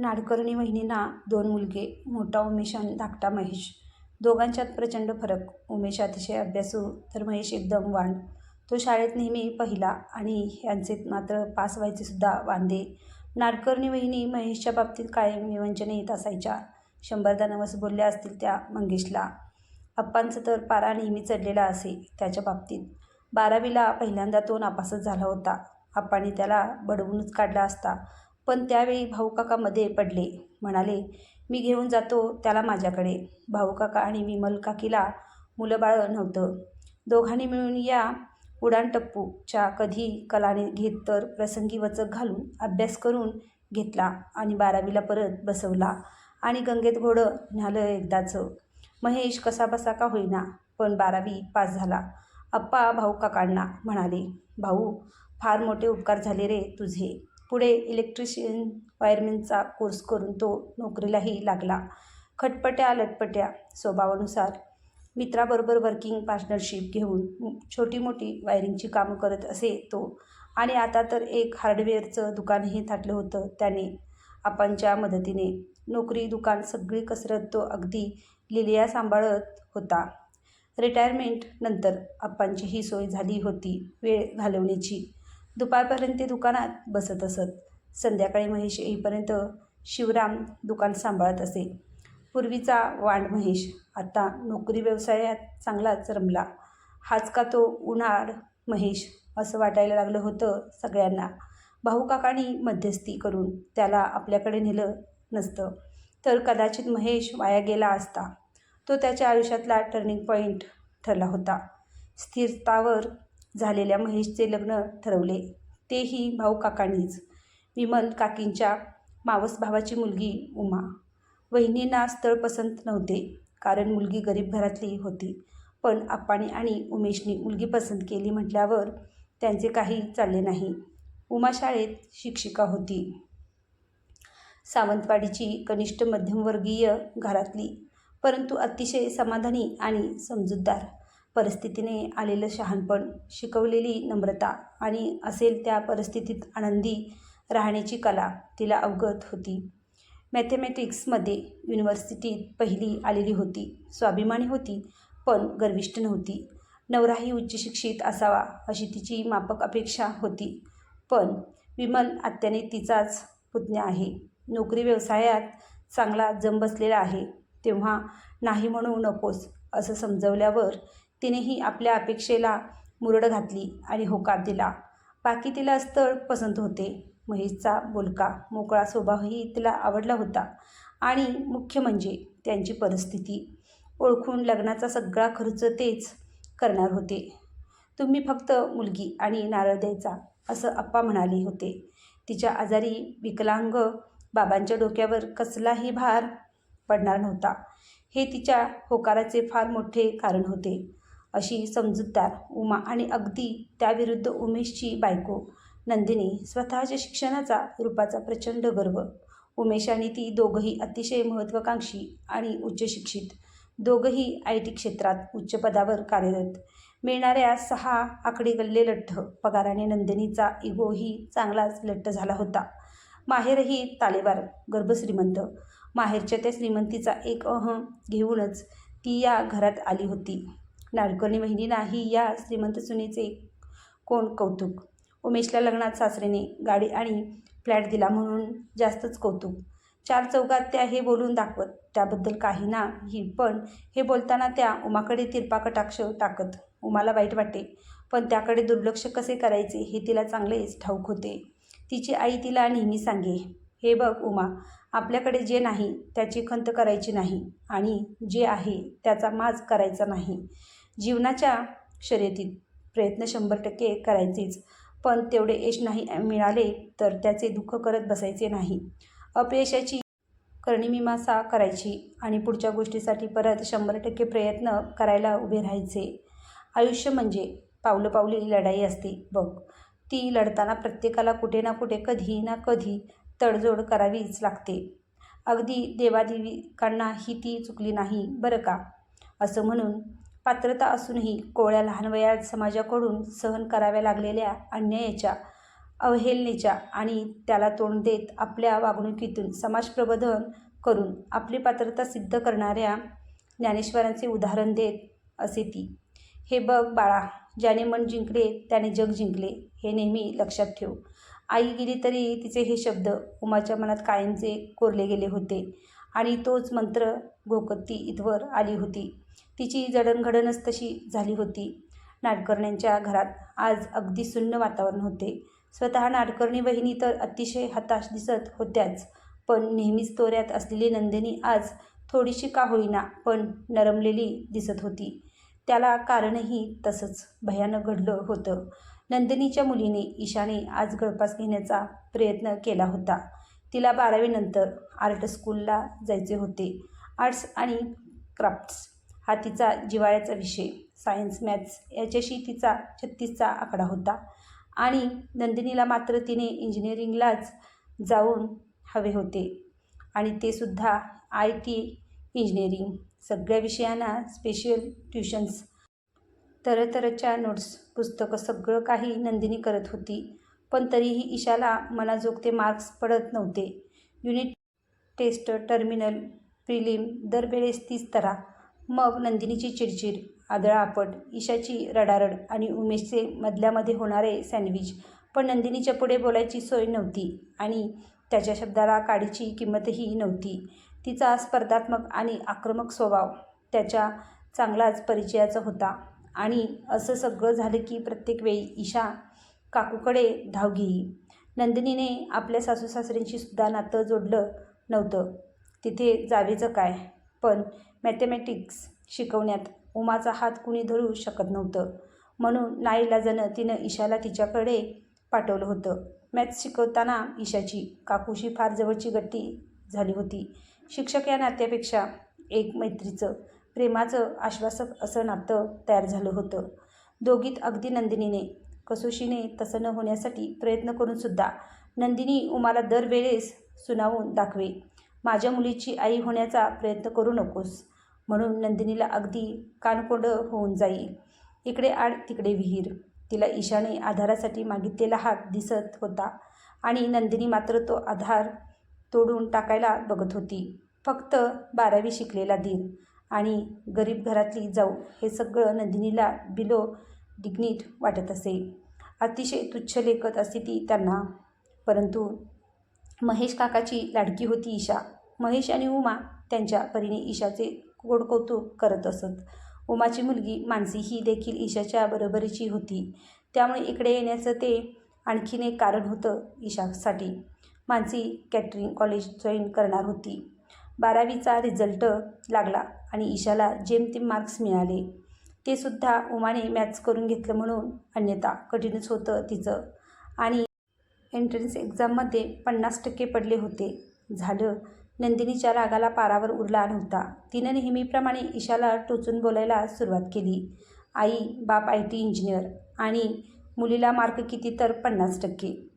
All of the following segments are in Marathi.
नाडकर्णी वहिनींना दोन मुलगे मोठा उमेश आणि धाकटा महेश. दोघांच्यात प्रचंड फरक. उमेश अतिशय अभ्यासू तर महेश एकदम वांड. तो शाळेत नेहमी पहिला आणि यांचे मात्र पास व्हायचे सुद्धा वांदे. नाडकर्णी वहिनी महेशच्या बाबतीत कायम विवंचने येत असायच्या? शंभरदा नवस बोलल्या असतील त्या मंगेशला. अप्पांचं तर पारा नेहमी चढलेला असे त्याच्या बाबतीत. बारावीला पहिल्यांदा तो नापासच झाला होता. आप्पांनी त्याला बडवूनच काढला असता. पण त्यावेळी भाऊकाका मध्ये पडले. म्हणाले मी घेऊन जातो त्याला माझ्याकडे. भाऊकाका आणि विमल काकीला मुलंबाळं नव्हतं. दोघांनी मिळून या उडाणटप्पूच्या कधी कलाने घेत तर प्रसंगी वचक घालून अभ्यास करून घेतला आणि बारावीला परत बसवला आणि गंगेत घोडं न्यालं एकदाचं. महेश कसा बसा का होईना पण बारावी पास झाला. अप्पा भाऊ काकांना म्हणाले भाऊ फार मोठे उपकार झाले रे तुझे. पुढे इलेक्ट्रिशियन वायरमॅनचा कोर्स करून तो नोकरीलाही लागला. खटपट्या लटपट्या स्वभावानुसार मित्राबरोबर वर्किंग पार्टनरशिप घेऊन छोटी मोठी वायरिंगची कामं करत असे तो. आणि आता तर एक हार्डवेअरचं दुकानही थाटलं होतं त्याने. आपांच्या मदतीने नोकरी दुकान सगळी कसरत तो अगदी लिलिया सांभाळत होता. रिटायरमेंट नंतर आप्पांची ही सोय झाली होती वेळ घालवण्याची. दुपारपर्यंत ते दुकानात बसत असत. संध्याकाळी महेश येईपर्यंत शिवराम दुकान सांभाळत असे. पूर्वीचा वांड महेश आता नोकरी व्यवसायात चांगलाच रमला. हाच का तो उन्हाळ महेश असं वाटायला लागलं होतं सगळ्यांना. भाऊकाकांनी मध्यस्थी करून त्याला आपल्याकडे नेलं नसतं. तर कदाचित महेश वाया गेला असता. तो त्याच्या आयुष्यातला टर्निंग पॉईंट ठरला होता. स्थिरतावर झालेल्या महेशचे लग्न ठरवले. तेही भाऊ काकांनीच. विमल काकींच्या मावस भावाची मुलगी उमा. वहिनींना स्थळ पसंत नव्हते कारण मुलगी गरीब घरातली होती. पण आप्पानी आणि उमेशनी मुलगी पसंत केली म्हटल्यावर त्यांचे काही चालले नाही. उमा शाळेत शिक्षिका होती. सावंतवाडीची कनिष्ठ मध्यमवर्गीय घरातली. परंतु अतिशय समाधानी आणि समजूतदार. परिस्थितीने आलेलं शहाणपण शिकवलेली नम्रता आणि असेल त्या परिस्थितीत आनंदी राहण्याची कला तिला अवगत होती. मॅथेमॅटिक्समध्ये युनिव्हर्सिटीत पहिली आलेली होती. स्वाभिमानी होती पण गर्विष्ठ नव्हती. नवराही उच्च शिक्षित असावा अशी तिची मापक अपेक्षा होती. पण विमल आत्याने तिचाच पुतण्या आहे. नोकरी व्यवसायात चांगला जम बसलेला आहे. तेव्हा नाही म्हणू नकोस असं समजवल्यावर तिनेही आपल्या अपेक्षेला मुरड घातली आणि होकार दिला. बाकी तिला स्थळ पसंत होते. महेशचा बोलका मोकळा स्वभावही तिला आवडला होता. आणि मुख्य म्हणजे त्यांची परिस्थिती. ओळखून लग्नाचा सगळा खर्च तेच करणार होते. तुम्ही फक्त मुलगी आणि नारळ द्यायचा असं आप्पा म्हणाले होते. तिच्या आजारी विकलांग बाबांच्या डोक्यावर कसलाही भार पडणार नव्हता. हे तिच्या होकाराचे फार मोठे कारण होते. अशी समजूतदार उमा आणि अगदी त्याविरुद्ध उमेशची बायको नंदिनी स्वतःच्या शिक्षणाचा रूपाचा प्रचंड गर्व. उमेश आणि ती दोघंही अतिशय महत्त्वाकांक्षी आणि उच्चशिक्षित दोघंही आय टी क्षेत्रात उच्च पदावर कार्यरत. मिळणाऱ्या सहा आकडे गल्ले लठ्ठ पगाराने नंदिनीचा इगोही चांगलाच लठ्ठ झाला होता. माहेरही तालेबार गर्भश्रीमंत माहेरच्या त्या श्रीमंतीचा एक अहं घेऊनच ती या घरात आली होती. नाडकर्णी नाही या श्रीमंत सुनेचे कोण कौतुक? उमेशला लग्नात सासरेने गाडी आणि फ्लॅट दिला म्हणून जास्तच कौतुक. चार चौकात त्या हे बोलून दाखवत. त्याबद्दल काही नाही पण हे बोलताना त्या उमाकडे तिरपा कटाक्ष टाकत. उमाला वाईट वाटे पण त्याकडे दुर्लक्ष कसे करायचे हे तिला चांगलेच ठाऊक होते. तिची आई तिला नेहमी सांगे हे बघ उमा आपल्याकडे जे नाही त्याची खंत करायची नाही आणि जे आहे त्याचा माज करायचा नाही. जीवनाच्या शर्यतीत प्रयत्न शंभर टक्के करायचेच. पण तेवढे यश नाही मिळाले तर त्याचे दुःख करत बसायचे नाही. अपयशाची कर्णिमीमासा करायची आणि पुढच्या गोष्टीसाठी परत शंभर टक्के प्रयत्न करायला उभे राहायचे. आयुष्य म्हणजे पावलं पावली लढाई असते. बघ ती लढताना प्रत्येकाला कुठे ना कुठे कधी ना कधी तडजोड करावीच लागते. अगदी देवादेविकांना ही ती चुकली नाही बरं का? असं म्हणून पात्रता असूनही कोवळ्या लहान वयात समाजाकडून सहन कराव्या लागलेल्या अन्यायाच्या अवहेलनेच्या आणि त्याला तोंड देत आपल्या वागणुकीतून समाजप्रबोधन करून आपली पात्रता सिद्ध करणाऱ्या ज्ञानेश्वरांचे उदाहरण देत असे ती. हे बघ बाळा ज्याने मन जिंकले त्याने जग जिंकले हे नेहमी लक्षात ठेव. आई गेली तरी तिचे हे शब्द उमाच्या मनात कायमचे कोरले गेले होते आणि तोच मंत्र घोकत इथवर आली होती. तिची जडणघडणच तशी झाली होती. नाडकर्ण्यांच्या घरात आज अगदी सुन्न वातावरण होते. स्वतः नाडकर्णी बहिणी तर अतिशय हताश दिसत होत्याच पण नेहमीच तोऱ्यात असलेली नंदिनी आज थोडीशी का होईना पण नरमलेली दिसत होती. त्याला कारणही तसंच भयानक घडलं होतं. नंदिनीच्या मुलीने ईशाने आज गळपास घेण्याचा प्रयत्न केला होता. तिला बारावीनंतर आर्ट स्कूलला जायचे होते. आर्ट्स आणि क्राफ्ट्स हा तिचा जिव्हाळ्याचा विषय. सायन्स मॅथ्स याच्याशी तिचा छत्तीसचा आकडा होता. आणि नंदिनीला मात्र तिने इंजिनिअरिंगलाच जाऊन हवे होते. आणि ते सुद्धा आय टी इंजिनिअरिंग. सगळ्या विषयांना स्पेशल ट्युशन्स तरतरच्या नोट्स पुस्तकं सगळं काही नंदिनी करत होती. पण तरीही ईशाला मनाजोगते मार्क्स पडत नव्हते. युनिट टेस्ट टर्मिनल प्रिलिम दरवेळेस तीच तरा. मग नंदिनीची चिडचिड आदळापट ईशाची रडारड आणि उमेशचे मधल्यामध्ये होणारे सँडविच पण नंदिनीच्या पुढे बोलायची सोय नव्हती आणि त्याच्या शब्दाला काडीची किंमतही नव्हती. तिचा स्पर्धात्मक आणि आक्रमक स्वभाव त्याच्या चांगलाच परिचयाचा होता आणि असं सगळं झालं की प्रत्येक वेळी ईशा काकूकडे धाव घेई नंदिनीने आपल्या सासू सासऱ्यांशी सुद्धा नातं जोडलं नव्हतं. तिथे जावेचं काय? पण मॅथेमॅटिक्स शिकवण्यात उमाचा हात कुणी धरू शकत नव्हतं. म्हणून नाईलाजानं तिनं ईशाला तिच्याकडे पाठवलं होतं. मॅथ्स शिकवताना ईशाची काकूशी फार जवळची गट्टी झाली होती. शिक्षक या नात्यापेक्षा एक मैत्रीचं प्रेमाचं आश्वासक असं नातं तयार झालं होतं. दोघीत अगदी नंदिनीने कसोशीने तसं न होण्यासाठी प्रयत्न करूनसुद्धा नंदिनी उमाला दरवेळेस सुनावून दाखवे. माझ्या मुलीची आई होण्याचा प्रयत्न करू नकोस. म्हणून नंदिनीला अगदी कानकोंडं होऊन जाईल इकडे आड तिकडे विहीर. तिला ईशाने आधारासाठी मागितलेला हात दिसत होता आणि नंदिनी मात्र तो आधार तोडून टाकायला बघत होती. फक्त बारावी शिकलेला दिन आणि गरीब घरातली जाऊ हे सगळं नंदिनीला बिलो डिग्निट वाटत असे. अतिशय तुच्छ लेखत असे ती त्यांना. परंतु महेश काकाची लाडकी होती ईशा. महेश आणि उमा त्यांच्या परीने ईशाचे गोड कौतुक करत असत. उमाची मुलगी मानसी ही देखील ईशाच्या बरोबरीची होती. त्यामुळे इकडे येण्याचं ते आणखीन एक कारण होतं ईशासाठी. मानसी कॅटरिंग कॉलेज जॉईन करणार होती. बारावीचा रिझल्ट लागला आणि ईशाला जेमतेम मार्क्स मिळाले. ते सुद्धा उमाने मॅथ्स करून घेतलं म्हणून अन्यथा कठीणच होतं तिचं. आणि एंट्रन्स एक्झाममध्ये पन्नास टक्के पडले होते. झालं. नंदिनीच्या रागाला पारावर उरला नव्हता. तिनं नेहमीप्रमाणे ईशाला टोचून बोलायला सुरुवात केली. आई बाप आय टी इंजिनियर. आणि मुलीला मार्क किती तर पन्नास टक्के.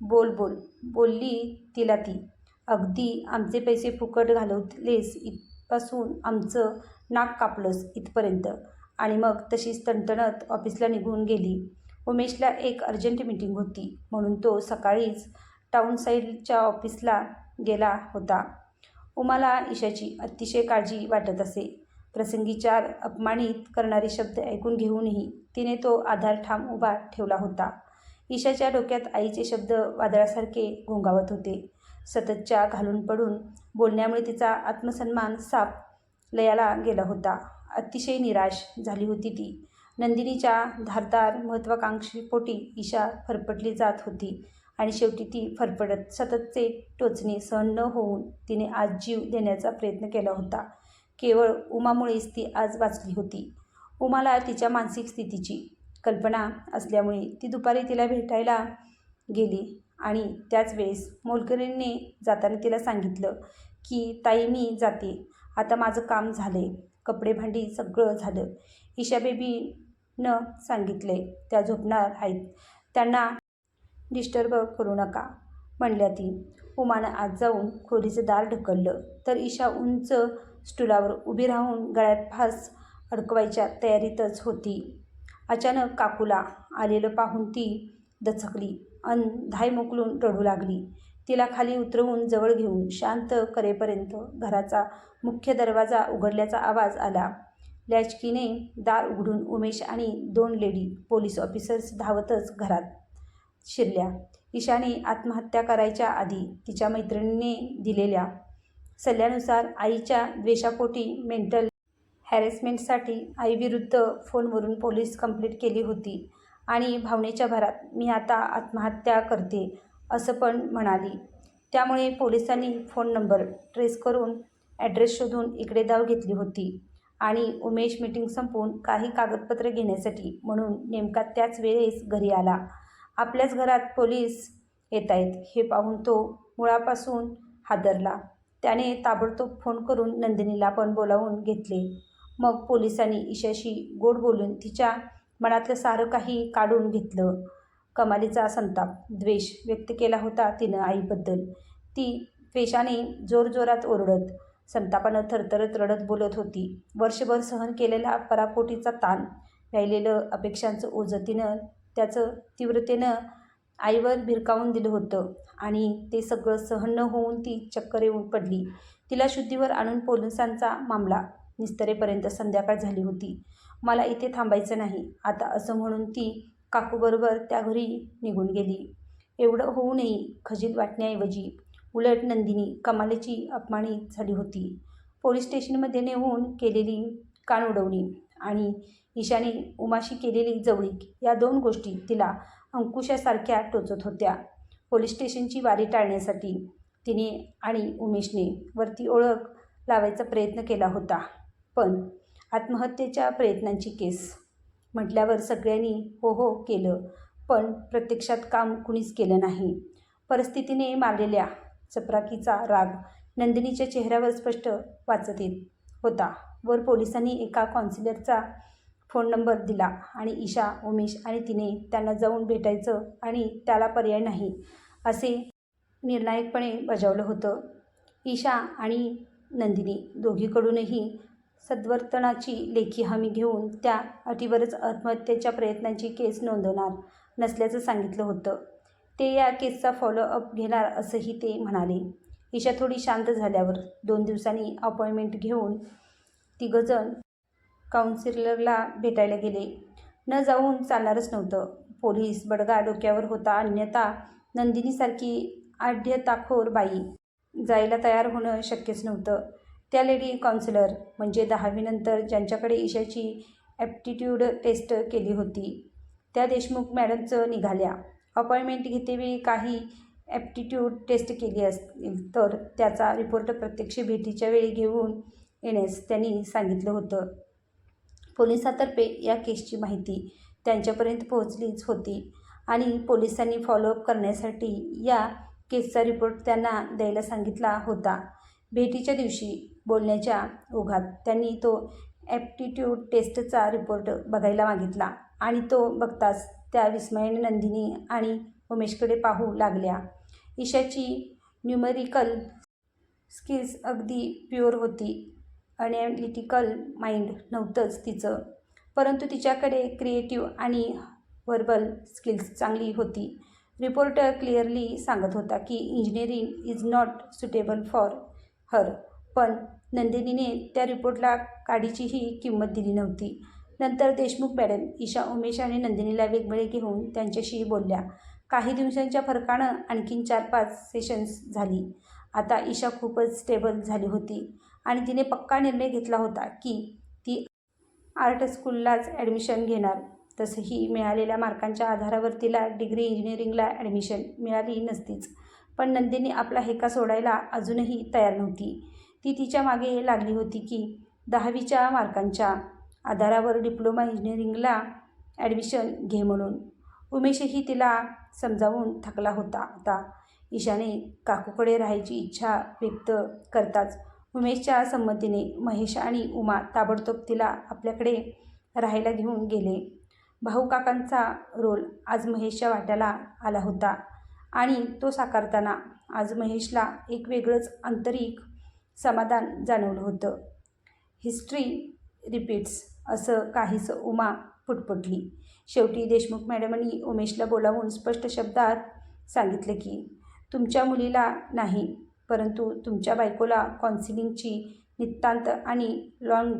बोल बोल. बोलली तिला ती. अगदी. आमचे पैसे फुकट घालवलेस इथपासून आमचं नाक कापलंस इथपर्यंत. आणि मग तशीच तणतणत ऑफिसला निघून गेली. उमेशला एक अर्जंट मिटिंग होती म्हणून तो सकाळीच टाऊन साईडच्या ऑफिसला गेला होता. उमाला ईशाची अतिशय काळजी वाटत असे. प्रसंगी चार अपमानित करणारे शब्द ऐकून घेऊनही तिने तो आधार ठाम उभा ठेवला होता. ईशाच्या डोक्यात आईचे शब्द वादळासारखे घोंगावत होते. सततच्या घालून पडून बोलण्यामुळे तिचा आत्मसन्मान साप लयाला गेला होता. अतिशय निराश झाली होती ती. नंदिनीच्या धारदार महत्त्वाकांक्षीपोटी ईशा फरफटली जात होती आणि शेवटी ती फरफडत सततचे टोचणे सहन न होऊन तिने आज जीव देण्याचा प्रयत्न केला होता. केवळ उमामुळेच ती आज वाचली होती. उमाला तिच्या मानसिक स्थितीची कल्पना असल्यामुळे ती दुपारी तिला भेटायला गेली आणि त्याच वेळेस मोलकरींनी जाताना तिला सांगितलं की ताई मी जाते. आता माझं काम झाले कपडे भांडी सगळं झालं. ईशा बेबी न सांगितले. त्या झोपणार आहेत. त्यांना डिस्टर्ब करू नका म्हणल्या ती. उमानं आज जाऊन खोलीचं दार ढकललं तर ईशा उंच स्टुलावर उभी राहून गळ्यात फास अडकवायच्या तयारीतच होती. अचानक काकूला आलेलं पाहून ती दचकली अन धाय मोकलून रडू लागली. तिला खाली उतरवून जवळ घेऊन शांत करेपर्यंत घराचा मुख्य दरवाजा उघडल्याचा आवाज आला. लॅचकीने दार उघडून उमेश आणि दोन लेडी पोलीस ऑफिसर्स धावतच घरात शिरल्या. ईशाने आत्महत्या करायच्या आधी तिच्या मैत्रिणीने दिलेल्या सल्ल्यानुसार आईच्या द्वेषापोटी मेंटल हॅरेसमेंटसाठी आईविरुद्ध फोनवरून पोलीस कंप्लेंट केली होती आणि भावनेच्या भरात मी आता आत्महत्या करते असं पण म्हणाली. त्यामुळे पोलिसांनी फोन नंबर ट्रेस करून ॲड्रेस शोधून इकडे धाव घेतली होती. आणि उमेश मीटिंग संपवून काही कागदपत्रे घेण्यासाठी म्हणून नेमका त्याच वेळेस घरी आला. आपल्याच घरात पोलीस येत आहेत. हे पाहून तो मुळापासून हादरला. त्याने ताबडतोब फोन करून नंदिनीला पण बोलावून घेतले. मग पोलिसांनी ईशाशी गोड बोलून तिच्या मनातलं सारं काही काढून घेतलं. कमालीचा संताप द्वेष व्यक्त केला होता तिनं आईबद्दल. ती द्वेषाने जोरजोरात ओरडत संतापानं थरथरत रडत बोलत होती. वर्षभर सहन केलेला पराकोटीचा ताण राहिलेलं अपेक्षांचं ओझं तिनं त्याचं तीव्रतेनं आईवर भिरकावून दिलं होतं आणि ते सगळं सहन न होऊन ती चक्कर येऊन पडली. तिला शुद्धीवर आणून पोलिसांचा मामला निस्तरेपर्यंत संध्याकाळ झाली होती. मला इथे थांबायचं नाही. आता असं म्हणून ती काकूबरोबर त्या घरी निघून गेली. एवढं होऊनही खजित वाटण्याऐवजी. उलट नंदिनी कमालीची अपमानित झाली होती. पोलीस स्टेशनमध्ये नेऊन केलेली कान उडवणी आणि ईशाने उमाशी केलेली जवळीक या दोन गोष्टी तिला अंकुशासारख्या टोचत होत्या. पोलीस स्टेशनची वारी टाळण्यासाठी तिने आणि उमेशने वरती ओळख लावायचा प्रयत्न केला होता पण आत्महत्येच्या प्रयत्नांची केस. म्हटल्यावर सगळ्यांनी हो हो केलं पण प्रत्यक्षात काम कुणीच केलं नाही. परिस्थितीने मारलेल्या चपराकीचा राग नंदिनीच्या चेहऱ्यावर स्पष्ट वाचत येत होता. वर पोलिसांनी एका कॉन्सिलरचा फोन नंबर दिला आणि ईशा उमेश आणि तिने त्यांना जाऊन भेटायचं आणि त्याला पर्याय नाही असे निर्णायकपणे बजावलं होतं. ईशा आणि नंदिनी दोघीकडूनही सद्वर्तनाची लेखी हमी घेऊन त्या अटीवरच आत्महत्येच्या प्रयत्नांची केस नोंदवणार नसल्याचं सांगितलं होतं. ते या केसचा फॉलोअप घेणार असंही ते म्हणाले. ईशा थोडी शांत झाल्यावर दोन दिवसांनी अपॉइंटमेंट घेऊन तिघंजण काउन्सिलरला भेटायला गेले. न जाऊन चालणारच नव्हतं. पोलीस बडगा डोक्यावर होता अन्यथा नंदिनीसारखी आढ्यताखोर बाई जायला तयार होणं शक्यच नव्हतं. त्या लेडी काउन्सिलर म्हणजे दहावीनंतर ज्यांच्याकडे ईशाची ॲप्टिट्यूड टेस्ट केली होती त्या देशमुख मॅडमचं निघाल्या. अपॉइंटमेंट घेतेवेळी काही ॲप्टिट्यूड टेस्ट केली असतील तर त्याचा रिपोर्ट प्रत्यक्ष भेटीच्या वेळी घेऊन येण्यास त्यांनी सांगितलं होतं. पोलिसातर्फे या केसची माहिती त्यांच्यापर्यंत पोहोचलीच होती आणि पोलिसांनी फॉलोअप करण्यासाठी या केसचा रिपोर्ट त्यांना द्यायला सांगितला होता. भेटीच्या दिवशी बोलण्याच्या ओघात त्यांनी तो ॲप्टिट्यूड टेस्टचा रिपोर्ट बघायला मागितला आणि तो बघताच त्या विस्मयाने नंदिनी आणि उमेशकडे पाहू लागल्या. ईशाची न्यूमरिकल स्किल्स अगदी प्युअर होती. अनॅलिटिकल माइंड नव्हतंच तिचं. परंतु तिच्याकडे क्रिएटिव्ह आणि व्हर्बल स्किल्स चांगली होती. रिपोर्ट क्लिअरली सांगत होता की engineering is not suitable for her पण नंदिनीने त्या रिपोर्टला काडीचीही किंमत दिली नव्हती. नंतर देशमुख मॅडम ईशा उमेश आणि नंदिनीला वेगवेगळे घेऊन त्यांच्याशी बोलल्या. काही दिवसांच्या फरकानं आणखीन चार पाच सेशन्स झाली. आता ईशा खूपच स्टेबल झाली होती आणि तिने पक्का निर्णय घेतला होता की ती आर्ट स्कूललाच ॲडमिशन घेणार. तसंही मिळालेल्या मार्कांच्या आधारावर तिला डिग्री इंजिनिअरिंगला ॲडमिशन मिळाली नसतीच. पण नंदिनी आपला हेका सोडायला अजूनही तयार नव्हती. ती तिच्यामागे लागली होती की दहावीच्या मार्कांच्या आधारावर डिप्लोमा इंजिनिअरिंगला ॲडमिशन घे म्हणून. उमेशही तिला समजावून थकला होता. आता ईशाने काकूकडे राहायची इच्छा व्यक्त करताच उमेशच्या संमतीने महेश आणि उमा ताबडतोब तिला आपल्याकडे राहायला घेऊन गेले. भाऊ काकांचा रोल आज महेशच्या वाट्याला आला होता आणि तो साकारताना आज महेशला एक वेगळंच आंतरिक समाधान जाणवलं होतं. History repeats. असं काहीसं उमा पुटपुटली. शेवटी देशमुख मॅडमनी उमेशला बोलावून स्पष्ट शब्दात सांगितले की तुमच्या मुलीला नाही परंतु तुमच्या बायकोला कॉन्सिलिंगची नितांत आणि लाँग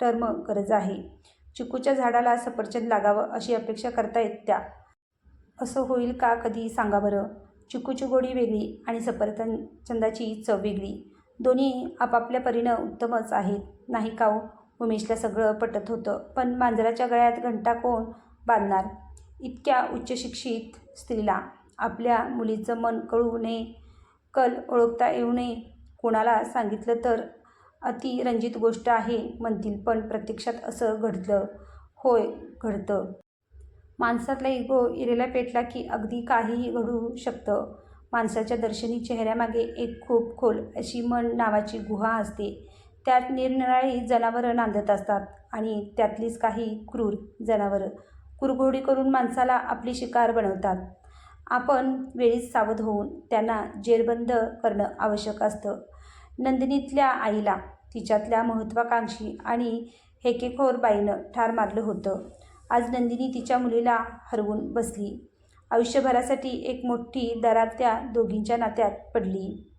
टर्म गरज आहे. चिकूच्या झाडाला सफरचंद लागावं अशी अपेक्षा करता येत त्या असं होईल का कधी सांगा बरं चिकूची गोडी वेगळी आणि सफरचंदाची चव वेगळी. दोन्ही आपापल्या परीनं उत्तमच आहेत. नाही का उमेशला सगळं पटत होतं. पण मांजराच्या गळ्यात घंटा कोण बांधणार? इतक्या उच्चशिक्षित स्त्रीला आपल्या मुलीचं मन कळू नये कल ओळखता येऊ नये कोणाला सांगितलं तर अतिरंजित गोष्ट आहे म्हणतील. पण प्रत्यक्षात असं घडलं. होय घडतं. माणसातला इगो इरेला पेटला की अगदी काहीही घडू शकतं. माणसाच्या दर्शनी चेहऱ्यामागे एक खूप खोल अशी मन नावाची गुहा असते. त्यात निरनिराळी जनावरं नांदत असतात आणि त्यातलीच काही क्रूर जनावरं कुरघोडी करून माणसाला आपली शिकार बनवतात. आपण वेळीच सावध होऊन त्यांना जेरबंद करणं आवश्यक असतं. नंदिनीतल्या आईला तिच्यातल्या महत्त्वाकांक्षी आणि हेकेखोर बाईनं ठार मारलं होतं. आज नंदिनी तिच्या मुलीला हरवून बसली. आयुष्यभरासाठी एक मोठी दरार त्या दोघींच्या नात्यात पडली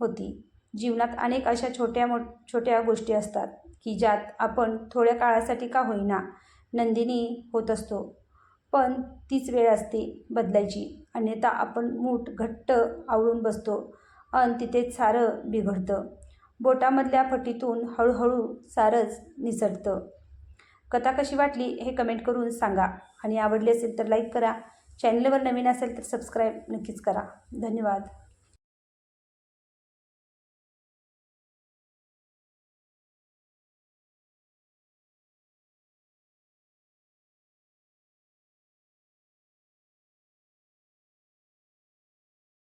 होती. जीवनात अनेक अशा छोट्या मो छोट्या गोष्टी असतात की ज्यात आपण थोड्या काळासाठी का होईना नंदिनी होत असतो. पण तीच वेळ असते बदलायची. अन्यथा आपण मूठ घट्ट आवळून बसतो अन तिथेच सारं बिघडतं. बोटामधल्या फटीतून हळूहळू सारंच निसटतं कथा कशी वाटली हे कमेंट करून सांगा. आणि आवडली असेल तर लाईक करा. चॅनलवर नवीन असेल तर सबस्क्राईब नक्कीच करा. धन्यवाद.